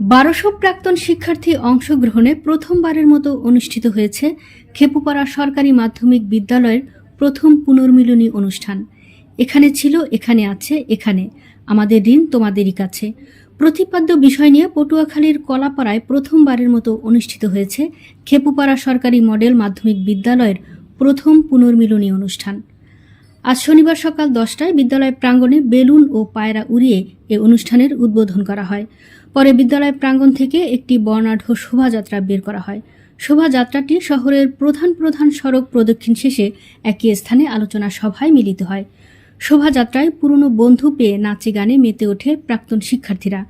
বারোশো প্রাক্তন শিক্ষার্থী অংশগ্রহণে প্রথমবারের মতো অনুষ্ঠিত হয়েছে খেপুপাড়া সরকারি মাধ্যমিক বিদ্যালয়ের প্রথম পুনর্মিলনী অনুষ্ঠান। এখানে ছিল, এখানে আছে, এখানে। আমাদের ঋণ তোমাদেরই কাছে। প্রতিপাদ্য বিষয় নিয়ে পটুয়াখালীর কলাপাড়ায় প্রথমবারের মতো অনুষ্ঠিত হয়েছে খেপুপাড়া সরকারি মডেল মাধ্যমিক বিদ্যালয়ের প্রথম পুনর্মিলনী অনুষ্ঠান। আজ শনিবার সকাল দশটায় বিদ্যালয় প্রাঙ্গণে বেলুন ও পায়রা উড়িয়ে এ অনুষ্ঠানের উদ্বোধন করা হয়। পরে বিদ্যালয় প্রাঙ্গণ থেকে একটি বর্ণাঢ্য শোভাযাত্রা বের করা হয়। শোভাযাত্রাটি শহরের প্রধান প্রধান সড়ক প্রদক্ষিণ শেষে একই স্থানে আলোচনা সভায় মিলিত হয়। শোভাযাত্রায় পুরনো বন্ধু পেয়ে নাচে গানে মেতে ওঠে প্রাক্তন শিক্ষার্থীরা।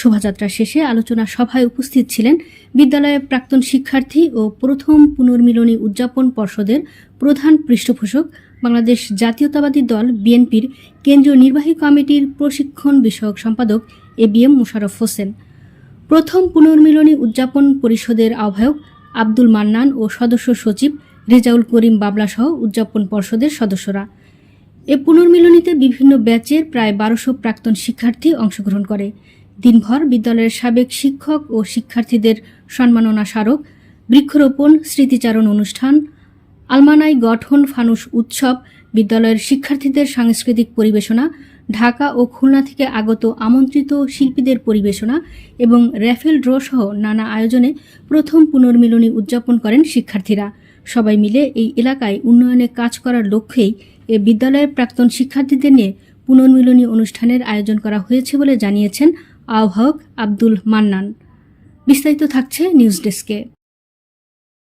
শোভাযাত্রা শেষে আলোচনা সভায় উপস্থিত ছিলেন বিদ্যালয়ের প্রাক্তন শিক্ষার্থী ও প্রথম পুনর্মিলনী উদযাপন পর্ষদের প্রধান পৃষ্ঠপোষক, বাংলাদেশ জাতীয়তাবাদী দল বিএনপির কেন্দ্রীয় নির্বাহী কমিটির প্রশিক্ষণ বিষয়ক সম্পাদক A B M Mosharraf Hossain. প্রথম পুনর্মিলনী উদযাপন পরিষদের আহ্বায়ক আব্দুল মান্নান ও সদস্য সচিব রেজাউল করিম বাবলা সহ উদযাপন পর্ষদের সদস্যরা। এ পুনর্মিলনীতে বিভিন্ন ব্যাচের প্রায় বারোশো প্রাক্তন শিক্ষার্থী অংশগ্রহণ করে। দিনভর বিদ্যালয়ের সাবেক শিক্ষক ও শিক্ষার্থীদের সম্মাননা স্মারক, বৃক্ষরোপণ, স্মৃতিচারণ অনুষ্ঠান, আলমানাই গঠন ফানুস উৎসব, বিদ্যালয়ের শিক্ষার্থীদের সাংস্কৃতিক পরিবেশনা, ঢাকা ও খুলনা থেকে আগত আমন্ত্রিত শিল্পীদের পরিবেশনা এবং র্যাফেল ড্র সহ নানা আয়োজনে প্রথম পুনর্মিলনী উদযাপন করেন শিক্ষার্থীরা। সবাই মিলে এই এলাকায় উন্নয়নে কাজ করার লক্ষ্যেই এ বিদ্যালয়ের প্রাক্তন শিক্ষার্থীদের নিয়ে পুনর্মিলনী অনুষ্ঠানের আয়োজন করা হয়েছে বলে জানিয়েছেন আহ্বায়ক আব্দুল মান্নান। বিস্তারিত থাকছে নিউজ ডেস্কে।